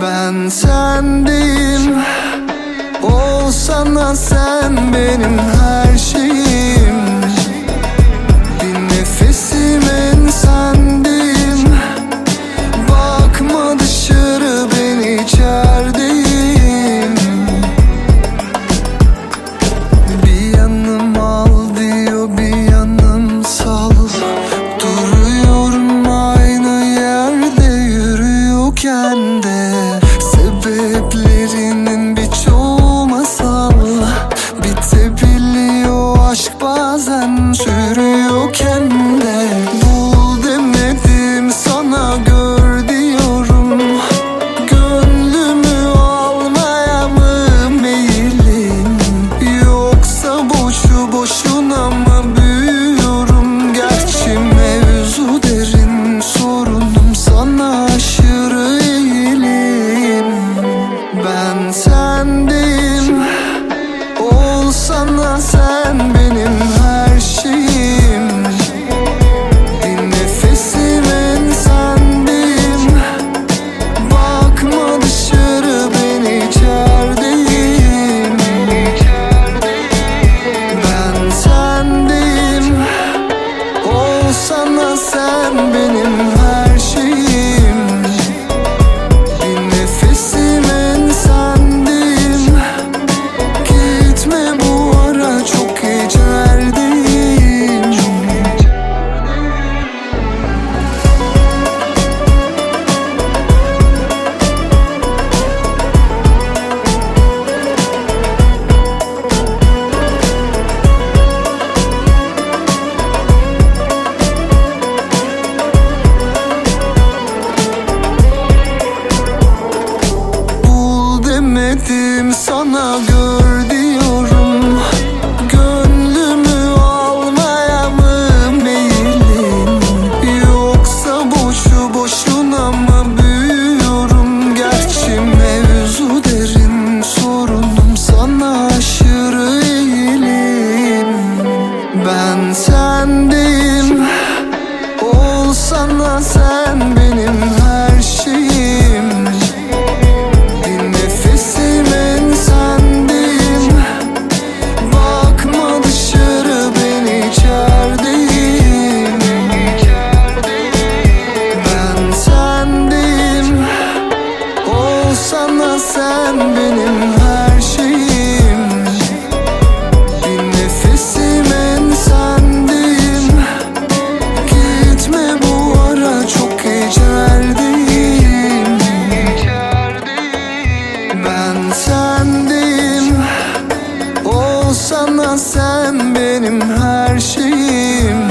ben sendim Olsana sen benim her şeyim. sen benim her Bir nefesim ensendim Bakma dışarı ben içerideyim. Ben sendim Olsana sen benim Güvenemedim sana gö olsan da sen benim her şeyim.